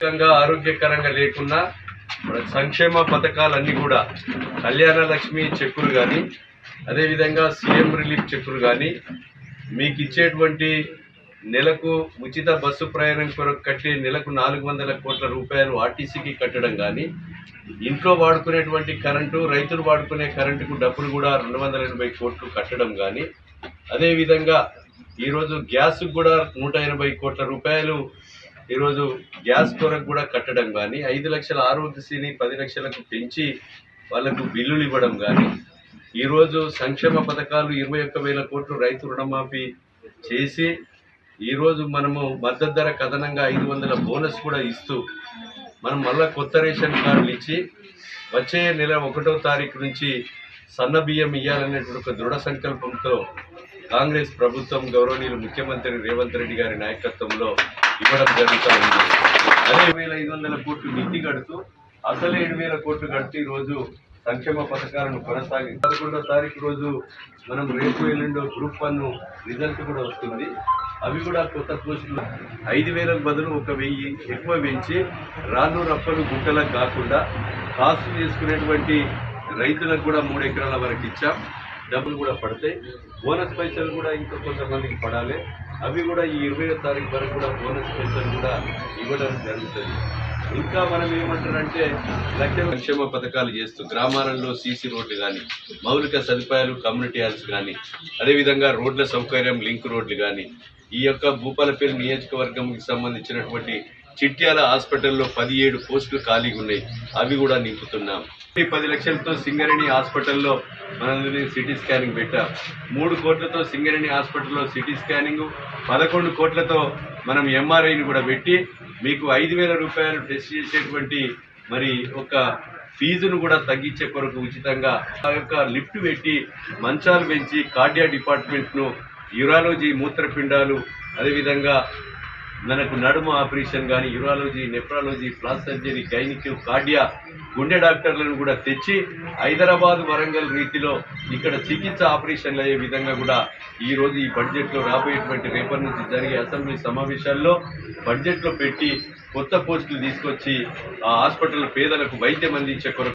ఆరోగ్యంగా ఆరోగ్యకరంగా లేకున్నా మన సంక్షేమ పథకాలన్నీ కూడా కళ్యాణ లక్ష్మి చెక్కులు కానీ అదేవిధంగా సీఎం రిలీఫ్ చెక్కులు కానీ మీకు ఇచ్చేటువంటి నెలకు ఉచిత బస్సు ప్రయాణం కొరకు కట్టే నెలకు నాలుగు వందల కోట్ల రూపాయలు ఆర్టీసీకి కట్టడం కానీ ఇంట్లో వాడుకునేటువంటి కరెంటు రైతులు వాడుకునే కరెంటుకు డబ్బులు కూడా రెండు వందల ఎనభై కోట్లు కట్టడం కానీ అదేవిధంగా ఈరోజు గ్యాస్కు కూడా నూట ఎనభై కోట్ల రూపాయలు ఈరోజు గ్యాస్ కొరకు కూడా కట్టడం కానీ ఐదు లక్షల ఆరోగ్యశ్రీని పది లక్షలకు పెంచి వాళ్ళకు బిల్లులు ఇవ్వడం కానీ ఈరోజు సంక్షేమ పథకాలు ఇరవై ఒక్క వేల కోట్లు రైతు రుణమాఫీ చేసి ఈరోజు మనము మద్దతు ధర కథనంగా ఐదు వందల బోనస్ కూడా ఇస్తూ మనం మళ్ళా కొత్త రేషన్ కార్డులు ఇచ్చి వచ్చే నెల ఒకటో తారీఖు నుంచి సన్న బియ్యం ఇవ్వాలనేటువంటి ఒక దృఢ సంకల్పంతో కాంగ్రెస్ ప్రభుత్వం గౌరవనీయులు ముఖ్యమంత్రి రేవంత్ రెడ్డి గారి నాయకత్వంలో ఇవ్వడం జరుగుతూ ఉంది అదే వేల ఐదు వందల కోట్లు మితి కడుతూ అసలు ఏడు వేల కోట్లు కడితే ఈరోజు సంక్షేమ పథకాలను కొనసాగి పదకొండో తారీఖు రోజు మనం రేపు ఎల్లుండో గ్రూప్ వన్ రిజల్ట్ కూడా వస్తుంది. అవి కూడా కొత్త పోస్టులు. ఐదు వేలకు బదులు ఒక వెయ్యి ఎక్కువ పెంచి రాను రప్పలు గుట్టలకు కాకుండా కాసు చేసుకునేటువంటి రైతులకు కూడా మూడు ఎకరాల వరకు ఇచ్చాం. డబ్బులు కూడా పడతాయి. బోనస్ పైసలు కూడా ఇంకా కొంతమందికి పడాలి. అవి కూడా ఈ ఇరవై తారీఖు వరకు కూడా బోనస్ పైసలు కూడా ఇవ్వడం జరుగుతుంది. ఇంకా మనం ఏమంటారంటే లక్ష సంక్షేమ పథకాలు చేస్తూ గ్రామాలలో సీసీ రోడ్లు కానీ మౌలిక సదుపాయాలు కమ్యూనిటీ హాల్స్ కానీ అదేవిధంగా రోడ్ల సౌకర్యం లింక్ రోడ్లు కానీ ఈ యొక్క భూపాలపల్లి నియోజకవర్గంకి సంబంధించినటువంటి చిట్యాల హాస్పిటల్లో పదిహేడు పోస్టులు ఖాళీగా ఉన్నాయి. అవి కూడా నింపుతున్నాం. ఈ పది లక్షలతో సింగరేణి హాస్పిటల్లో మనల్ని సిటీ స్కానింగ్ పెట్టాం. మూడు కోట్లతో సింగరేణి హాస్పిటల్లో సిటీ స్కానింగ్ పదకొండు కోట్లతో మనం ఎంఆర్ఐని కూడా పెట్టి మీకు ఐదు వేల రూపాయలు టెస్ట్ చేసేటువంటి మరి ఒక ఫీజును కూడా తగ్గించే కొరకు ఉచితంగా ఆ యొక్క లిఫ్ట్ పెట్టి మంచాలు పెంచి కార్డియా డిపార్ట్మెంట్ను యూరాలజీ మూత్రపిండాలు అదేవిధంగా మనకు నడుము ఆపరేషన్ కానీ urology nephrology plastic surgery gynaec cardio గుండె డాక్టర్లను కూడా తెచ్చి హైదరాబాద్ వరంగల్ రీతిలో ఇక్కడ చికిత్స ఆపరేషన్లు అయ్యే విధంగా కూడా ఈరోజు ఈ బడ్జెట్లో రాబోయేటువంటి రేపటి నుంచి జరిగే అసెంబ్లీ సమావేశాల్లో బడ్జెట్లో పెట్టి కొత్త పోస్టులు తీసుకొచ్చి ఆ హాస్పిటల్ పేదలకు వైద్యం అందించే కొరకు